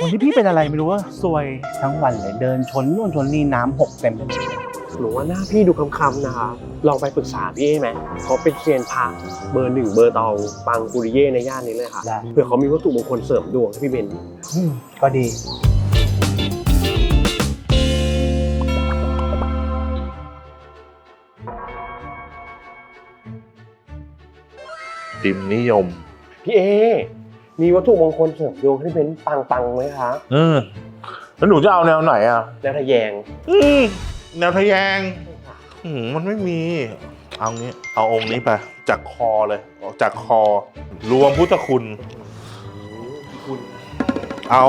วันที่พี่เป็นอะไรไม่รู้ว่าซวยทั้งวันเลยเดินชนนู่นชนนี่น้ำหกเต็มไปหมดหนูว่าหน้าพี่ดูคำๆนะคะ ลองไปปรึกษาพี่เอ้ไหมเขาเป็นเซียนพระเบอร์หนึ่งเบอร์ตองปังกุริเย่ในย่านนี้เลยค่ะได้เผื่อเขามีวัตถุมงคลเสริมดวงให้พี่เบนอืมก็ดี ติมนิยม พี่เอ มีวัตถุมงคลเสริมดวงให้พี่เบนปังๆไหมคะเออแล้วหนูจะเอาแนวไหนอะ แล้วทะแยง อืมแนวทะแยงอืมมันไม่มี เอางี้ เอาองค์นี้ไป จากคอเลยออกจากคอ รวมพุทธคุณ คุณเอา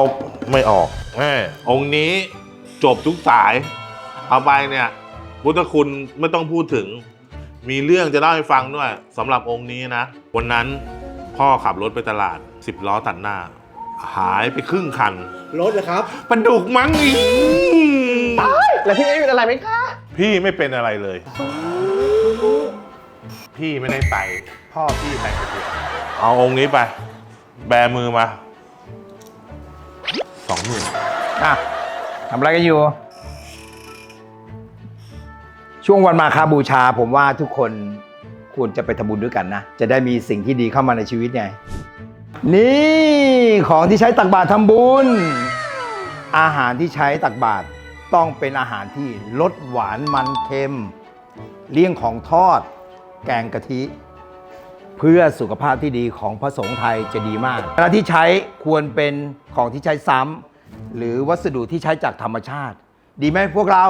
ไม่ออกแม่องค์นี้จบทุกสาย เอาไปเนี่ย พุทธคุณไม่ต้องพูดถึง มีเรื่องจะเล่าให้ฟังด้วยสำหรับองค์นี้นะ วันนั้นพ่อขับรถไปตลาดสิบล้อตัดหน้า หายไปครึ่งคันรถเหรอครับปลาดุกมั้งอีแล้วพี่เอเป็นอะไรไหมคะ พี่ไม่เป็นอะไรเลย พี่ไม่ได้ไป พ่อพี่ไปคนเดียวเอาองค์นี้ไป แบมือมาสองหมื่นอะทำอะไรกันอยู่ ช่วงวันมาคาบูชา ผมว่าทุกคนควรจะไปทำบุญด้วยกันนะ จะได้มีสิ่งที่ดีเข้ามาในชีวิตไง นี่ของที่ใช้ตักบาตรทำบุญ อาหารที่ใช้ตักบาตรต้องเป็นอาหารที่ลดหวานมันเค็ม เลี่ยงของทอด แกงกะทิ เพื่อสุขภาพที่ดีของพระสงฆ์ไทยจะดีมากเวลาที่ใช้ควรเป็นของที่ใช้ซ้ำหรือวัสดุที่ใช้จากธรรมชาติ ดีไหมพวกเรา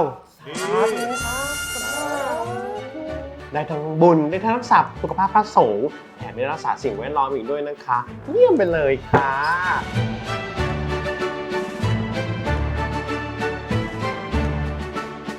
ได้ทั้งบุญได้ทั้งรักษาสุขภาพพระสงฆ์แถมได้รักษาสิ่งแวดล้อมอีกด้วยนะคะ เยี่ยมไปเลยค่ะ